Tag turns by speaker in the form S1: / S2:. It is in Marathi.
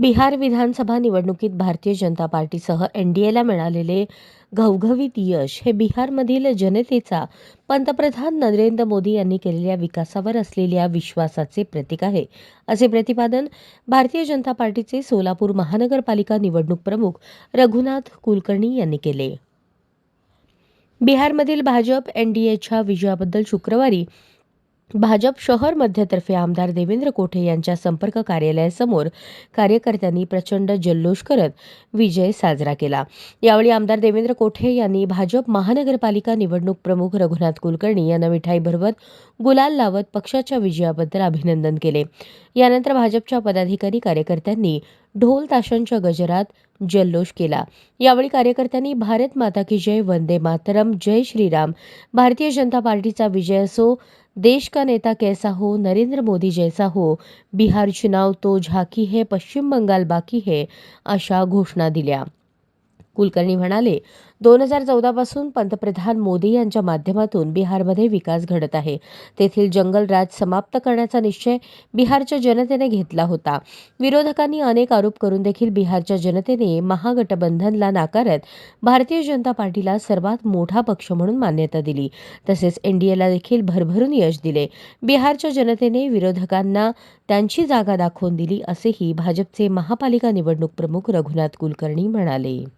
S1: बिहार विधानसभा निवडणुकीत भारतीय जनता पार्टीसह एनडीएला मिळालेले घवघवीत यश हे बिहारमधील जनतेचा पंतप्रधान नरेंद्र मोदी यांनी केलेल्या विकासावर असलेल्या विश्वासाचे प्रतीक आहे. असे प्रतिपादन भारतीय जनता पार्टीचे सोलापूर महानगरपालिका निवडणूक प्रमुख रघुनाथ कुलकर्णी यांनी केले. बिहारमधील भाजप एनडीएच्या विजयाबद्दल शुक्रवारी भाजप शहर मध्यतर्फे आमदार देवेंद्र कोठे यांच्या संपर्क कार्यालयासमोर कार्यकर्त्यांनी प्रचंड जल्लोष करत विजय साजरा केला. यावेळी आमदार देवेंद्र कोठे यांनी भाजप महानगरपालिका निवडणूक प्रमुख रघुनाथ कुलकर्णी यांना मिठाई भरवत गुलाल लावत पक्षाच्या विजयाबद्दल अभिनंदन केले. यानंतर भाजपच्या पदाधिकारी कार्यकर्त्यांनी ढोल ताशांच्या गजरात जल्लोष केला. यावेळी कार्यकर्त्यांनी भारत माता की जय वंदे मातरम जय श्रीराम भारतीय जनता पार्टीचा विजय असो देश का नेता कैसा हो नरेंद्र मोदी जैसा हो बिहार चुनाव तो झाकी है पश्चिम बंगाल बाकी है अशा घोषणा दिल्या. कुलकर्णी म्हणाले दोन हजार चौदापासून पंतप्रधान मोदी यांच्या माध्यमातून बिहारमध्ये विकास घडत आहे. तेथील जंगलराज समाप्त करण्याचा निश्चय बिहारच्या जनतेने घेतला होता. विरोधकांनी अनेक आरोप करून देखील बिहारच्या जनतेने महागठबंधनला नाकारत भारतीय जनता पार्टीला सर्वात मोठा पक्ष म्हणून मान्यता दिली. तसेच एनडीएला देखील भरभरून यश दिले. बिहारच्या जनतेने विरोधकांना त्यांची जागा दाखवून दिली असेही भाजपचे महापालिका निवडणूक प्रमुख रघुनाथ कुलकर्णी म्हणाले.